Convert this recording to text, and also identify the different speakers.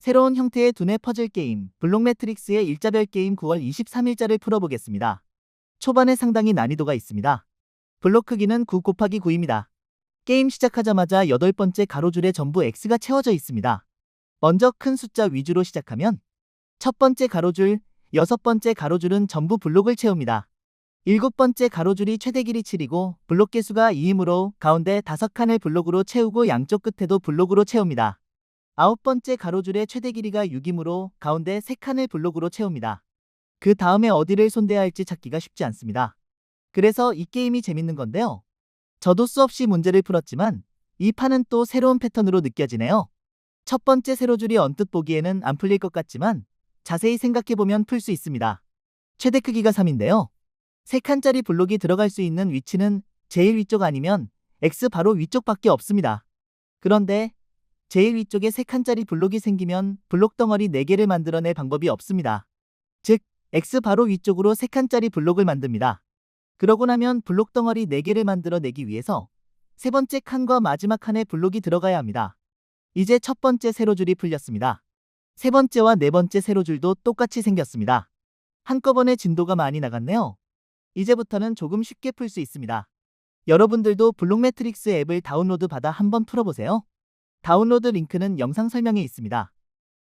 Speaker 1: 새로운 형태의 두뇌 퍼즐 게임 블록 매트릭스의 일자별 게임 9월 23일자를 풀어보겠습니다. 초반에 상당히 난이도가 있습니다. 블록 크기는 9 곱하기 9입니다. 게임 시작하자마자 8번째 가로줄에 전부 X가 채워져 있습니다. 먼저 큰 숫자 위주로 시작하면 첫 번째 가로줄, 여섯 번째 가로줄은 전부 블록을 채웁니다. 일곱 번째 가로줄이 최대 길이 7이고 블록 개수가 2이므로 가운데 다섯 칸을 블록으로 채우고 양쪽 끝에도 블록으로 채웁니다. 아홉 번째 가로줄의 최대 길이가 6이므로 가운데 세 칸을 블록으로 채웁니다. 그 다음에 어디를 손대야 할지 찾기가 쉽지 않습니다. 그래서 이 게임이 재밌는 건데요. 저도 수없이 문제를 풀었지만 이 판은 또 새로운 패턴으로 느껴지네요. 첫 번째 세로줄이 언뜻 보기에는 안 풀릴 것 같지만 자세히 생각해보면 풀 수 있습니다. 최대 크기가 3인데요. 3칸짜리 블록이 들어갈 수 있는 위치는 제일 위쪽 아니면 X 바로 위쪽밖에 없습니다. 그런데 제일 위쪽에 3칸짜리 블록이 생기면 블록 덩어리 4개를 만들어낼 방법이 없습니다. 즉, X 바로 위쪽으로 3칸짜리 블록을 만듭니다. 그러고 나면 블록 덩어리 4개를 만들어내기 위해서 세 번째 칸과 마지막 칸에 블록이 들어가야 합니다. 이제 첫 번째 세로줄이 풀렸습니다. 세 번째와 네 번째 세로줄도 똑같이 생겼습니다. 한꺼번에 진도가 많이 나갔네요. 이제부터는 조금 쉽게 풀 수 있습니다. 여러분들도 블록 매트릭스 앱을 다운로드 받아 한번 풀어보세요. 다운로드 링크는 영상 설명에 있습니다.